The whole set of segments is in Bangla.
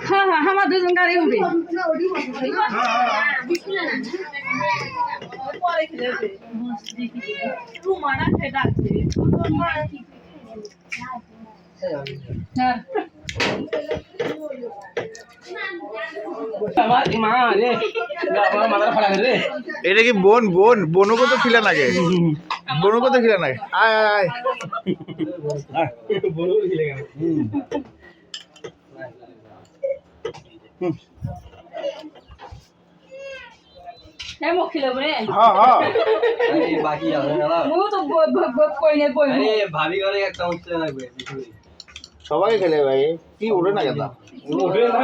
হ্যাঁ হ্যাঁ আমার দুজন গাড়ি হ্যাঁ রে এটা কি বোন বোন? বোনও কত খিলা লাগে বোনও কত খিলা লাগে আয় আয় আয়। গেলে খিলে হ্যাঁ হ্যাঁ বাকি যাবে না? মু তো কইনে বই আরে ভাবি করে একটা উঠতে লাগবে সবাই খেলে ভাই কি উঠে না কেন? উঠবে না।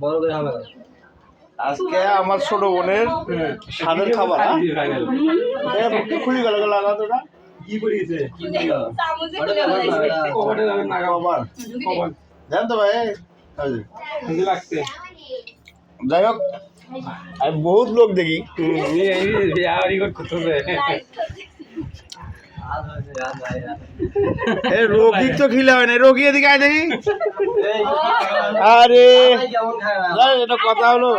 বড় করে হবে আজকে আমার ছোট বোনের স্বাদের খাবার হ্যাঁ? খুলে গেল গেল কি করিয়েছে কি দিল চামচে খুলে যাবে বলাইছে না কবাটে যাবেন না কবার জানেন তো ভাই যাই হোক আমি বহুত লোক দেখি। বিয়ারি এ রোগী তো খিলা হয় না রোগী এদিকে আয় দেখি। আরে এটা কথা হলো।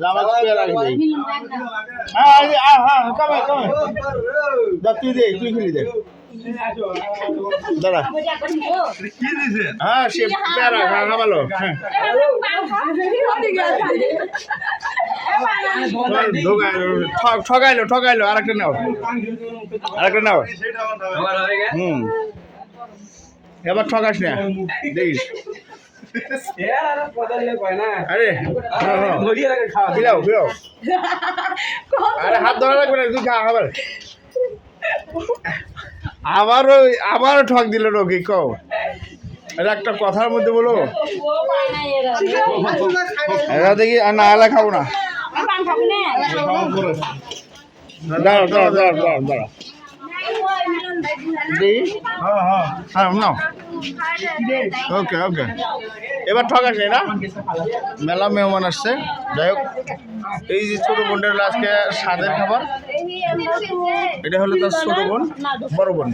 জামা হ্যাঁ হ্যাঁ কমে কমে তুই দে তুই খেলি দে। দাঁড়া। হ্যাঁ হ্যাঁ। ঠকাইলো আরেকটা নাও। আরেকটা নাও। এবার ঠকাস না। দেখিস। হ্যাঁ, আরে হাত ধরা লাগবে না তুই খা আবার। আবারও আবার ঠক দিল রোগী কও। এটা একটা কথার মধ্যে বলো। এরা দেখি আর না এলা খাব না। দাঁড়াও দাঁড়াও দাঁড়াও দাঁড়াও দাঁড়াও। হ্যাঁ হ্যাঁ। হ্যাঁ নাও। ওকে ওকে এবার ঠকাস না? মেলা মেহমান আসছে। যাই হোক, এই যে ছোট বোনটা আজকে স্বাদের খাবার। এটা হলো তার ছোট বোন, বড় বোন